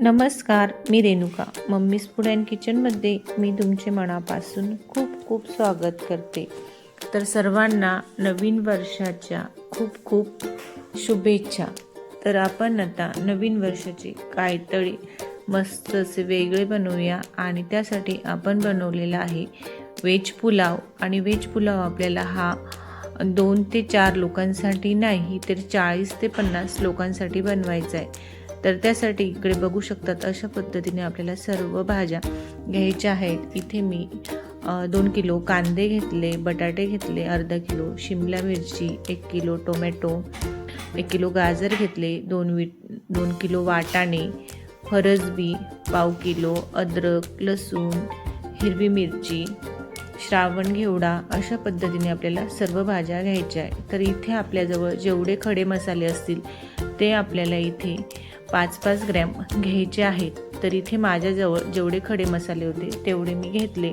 नमस्कार मी Renuka. Mummy's food and किचनमध्ये मी तुमचे मनापासून खूप खूप स्वागत करते. तर सर्वांना नवीन वर्षाच्या खूप खूप शुभेच्छा. तर आपण आता नवीन वर्षाची काहीतरी मस्त असे वेगळे बनवूया आणि त्यासाठी आपण बनवलेला आहे व्हेज पुलाव. आणि व्हेज पुलाव आपल्याला हा दोन ते चार लोकांसाठी नाही तर चाळीस ते पन्नास लोकांसाठी बनवायचा आहे. तर त्यासाठी इकडे बघू शकतात अशा पद्धतीने आपल्याला सर्व भाज्या घ्यायच्या आहेत. इथे मी दोन किलो कांदे घेतले बटाटे घेतले अर्धा किलो शिमला मिरची एक किलो टोमॅटो एक किलो गाजर घेतले दोन वी दोन किलो वाटाणे फरसबी पाव किलो अद्रक लसूण हिरवी मिरची श्रावण घेवडा अशा पद्धतीने आपल्याला सर्व भाज्या घ्यायच्या आहे तर इथे आपल्याजवळ जेवढे खडे मसाले असतील ते आपल्याला इथे पाच पाच ग्रॅम घ्यायचे आहेत. तर इथे माझ्याजवळ जेवढे खडे मसाले होते तेवढे मी घेतले.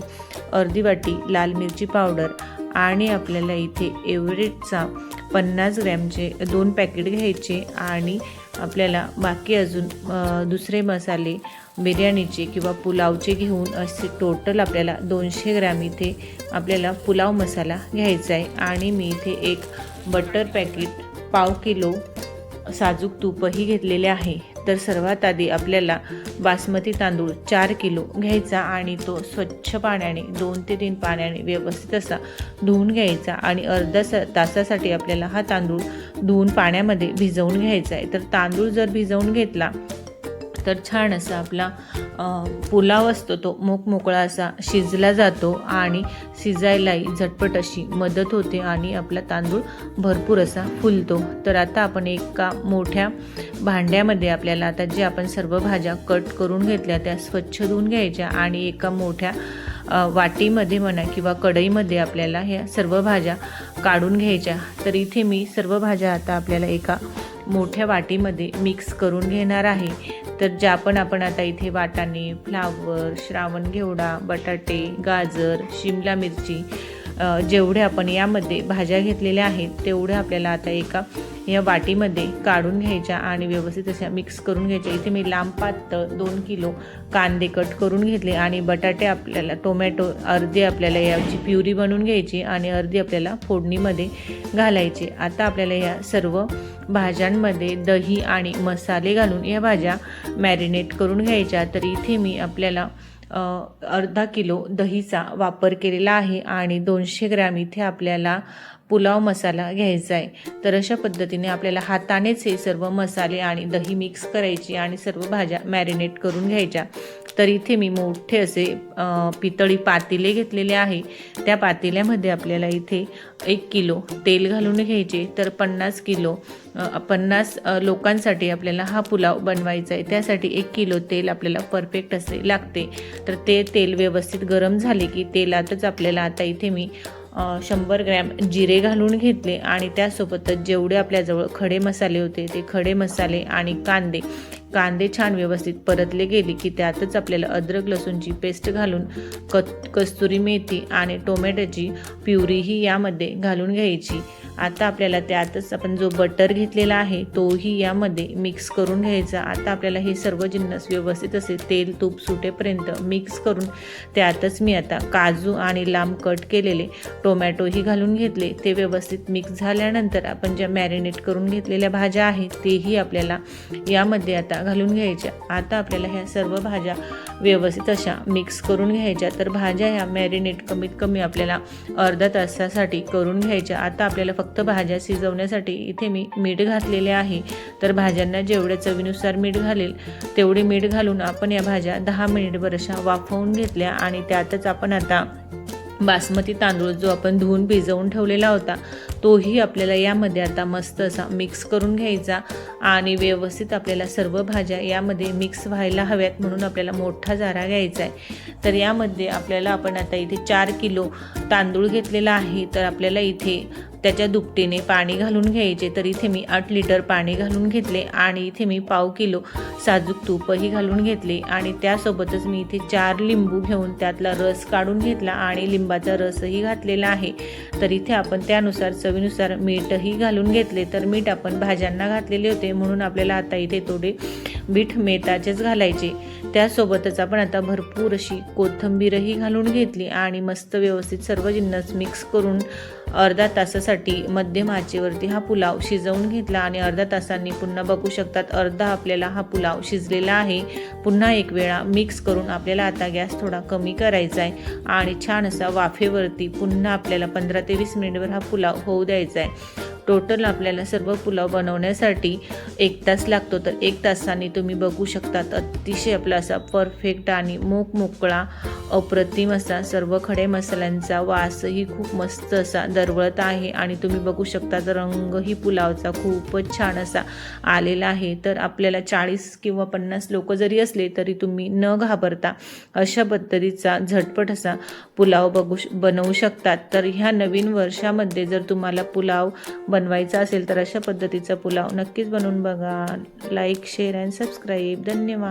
अर्धी वाटी लाल मिरची पावडर आणि आपल्याला इथे एव्हरेजचा पन्नास ग्रॅमचे दोन पॅकेट घ्यायचे आणि आपल्याला बाकी अजून दुसरे मसाले बिर्याणीचे किंवा पुलावचे घेऊन असे टोटल आपल्याला दोनशे ग्रॅम इथे आपल्याला पुलाव मसाला घ्यायचा आहे. आणि मी इथे एक बटर पॅकेट पाव किलो साजूक तूपही घेतलेले आहे. तर सर्वात आधी आपल्याला बासमती तांदूळ चार किलो घ्यायचा आणि तो स्वच्छ पाण्याने दोन ते तीन पाण्याने व्यवस्थित असा धुवून घ्यायचा आणि अर्धा स तासासाठी आपल्याला हा तांदूळ धुवून पाण्यामध्ये भिजवून घ्यायचा आहे. तर तांदूळ जर भिजवून घेतला तर छान असा आपला पुलाव असतो तो मोकमोकळा असा शिजला जातो आणि शिजायलाही झटपट अशी मदत होते आणि आपला तांदूळ भरपूर असा फुलतो. तर आता आपण एका मोठ्या भांड्यामध्ये आपल्याला आता जे आपण सर्व भाज्या कट करून घेतल्या त्या स्वच्छ धुवून घ्यायच्या आणि एका मोठ्या वाटीमध्ये म्हणा किंवा कढईमध्ये आपल्याला ह्या सर्व भाज्या काढून घ्यायच्या. तर इथे मी सर्व भाज्या आता आपल्याला एका मोठ्या वाटीमध्ये मिक्स करून घेणार आहे. तर ज्या पण आपण आता इथे वाटाणे फ्लावर श्रावण घेवडा बटाटे गाजर शिमला मिरची जेवढे आपण यामध्ये भाज्या घेतलेल्या आहेत तेवढ्या आपल्याला आता एका या वाटीमध्ये काढून घ्यायच्या आणि व्यवस्थित अशा मिक्स करून घ्यायच्या. इथे मी लांब पातळ दोन किलो कांदे कट करून घेतले आणि बटाटे आपल्याला टोमॅटो अर्धी आपल्याला याची प्युरी बनवून घ्यायची आणि अर्धी आपल्याला फोडणीमध्ये घालायची. आता आपल्याला या सर्व भाज्यांमध्ये दही आणि मसाले घालून या भाज्या मॅरिनेट करून घ्यायच्या. तर इथे मी आपल्याला अर्धा किलो दहीचा वापर केलेला आहे आणि दोनशे ग्रॅम इथे आपल्याला पुलाव मसाला घ्यायचा आहे. तर अशा पद्धतीने आपल्याला हातानेच हे सर्व मसाले आणि दही मिक्स करायची आणि सर्व भाज्या मॅरिनेट करून घ्यायच्या. तर इथे मी मोठे असे पितळी पातेले घेतलेले आहे. त्या पातेल्यामध्ये आपल्याला इथे एक किलो तेल घालून घ्यायचे. तर पन्नास किलो पन्नास लोकांसाठी आपल्याला हा पुलाव बनवायचा आहे. त्यासाठी एक किलो तेल आपल्याला परफेक्ट असे लागते. तर ते तेल व्यवस्थित गरम झाले की तेलातच आपल्याला आता इथे मी शंभर ग्रॅम जिरे घालून घेतले आणि त्यासोबतच जेवढे आपल्याजवळ खडे मसाले होते ते खडे मसाले आणि कांदे. कांदे छान व्यवस्थित परतले गेले की त्यातच आपल्याला अद्रक लसूणची पेस्ट घालून कत कस्तुरी मेथी आणि टोमॅटोची प्युरीही यामध्ये घालून घ्यायची. आता आपल्याला त्यातच आपण जो बटर घेतलेला आहे तोही यामध्ये मिक्स करून घ्यायचा. आता आपल्याला हे सर्व जिन्नस व्यवस्थित असे तेल तूप सुटेपर्यंत मिक्स करून त्यातच मी आता काजू आणि लांब कट केलेले टोमॅटोही घालून घेतले. ते व्यवस्थित मिक्स झाल्यानंतर आपण ज्या मॅरिनेट करून घेतलेल्या भाज्या आहेत तेही आपल्याला यामध्ये आता घालून घ्यायच्या. आता आपल्याला ह्या सर्व भाज्या व्यवस्थित अशा मिक्स करून घ्यायच्या. तर भाज्या ह्या मॅरिनेट कमीत कमी आपल्याला अर्धा तासासाठी करून घ्यायच्या. आता आपल्याला फक्त भाज्या शिजवण्यासाठी इथे मी मीठ घातलेले आहे. तर भाज्यांना जेवढ्या चवीनुसार मीठ घालेल तेवढे मीठ घालून आपण या भाज्या दहा मिनिटभर अशा वाफवून घेतल्या आणि त्यातच आपण आता बासमती तांदूळ जो आपण धुवून भिजवून ठेवलेला होता तोही आपल्याला यामध्ये आता मस्त असा मिक्स करून घ्यायचा आणि व्यवस्थित आपल्याला सर्व भाज्या यामध्ये मिक्स व्हायला हव्यात म्हणून आपल्याला मोठा जारा घ्यायचा आहे. तर यामध्ये आपल्याला आपण आता इथे चार किलो तांदूळ घेतलेला आहे. तर आपल्याला इथे त्याच्या दुपटीने पाणी घालून घ्यायचे. तर इथे मी आठ लिटर पाणी घालून घेतले आणि इथे मी पाव किलो साजूक तूपही घालून घेतले आणि त्यासोबतच मी इथे चार लिंबू घेऊन त्यातला रस काढून घेतला आणि लिंबाचा रसही घातलेला आहे. तर इथे आपण त्यानुसार चवीनुसार मीठही घालून घेतले. तर मीठ आपण भाज्यांना घातलेले होते म्हणून आपल्याला आता इथे थोडे बीठ मेथाचेच घालायचे. त्यासोबतच आपण आता भरपूर अशी कोथिंबीरही घालून घेतली आणि मस्त व्यवस्थित सर्व जिन्नस मिक्स करून अर्धा तासासाठी मध्यम आचेवरती हा पुलाव शिजवून घेतला आणि अर्धा तासांनी पुन्हा बघू शकतात अर्धा आपल्याला हा पुलाव शिजलेला आहे. पुन्हा एक वेळा मिक्स करून आपल्याला आता गॅस थोडा कमी करायचा आहे आणि छान असा वाफेवरती पुन्हा आपल्याला पंधरा ते वीस मिनिटभर हा पुलाव होऊ द्यायचा आहे. टोटल आपल्याला सर्व पुलाव बनवण्यासाठी एक तास लागतो. तर एक तासाने तुम्ही बघू शकतात. अतिशय आपला असा परफेक्ट आणि मोक मोकळा अप्रतिम असा सर्व खडे मसाल्यांचा वासही खूप मस्त असा दरवळत आहे. आणि तुम्ही बघू शकता तर रंगही पुलावचा खूपच छान असा आलेला आहे. तर आपल्याला चाळीस किंवा पन्नास लोक जरी असले तरी तुम्ही न घाबरता अशा पद्धतीचा झटपट असा पुलाव बघू श- बनवू शकतात. तर ह्या नवीन वर्षामध्ये जर तुम्हाला पुलाव बनवायचा असेल तर अशा पद्धतीचा पुलाव नक्कीच बनवून बघा. लाईक शेअर अँड सबस्क्राईब धन्यवाद.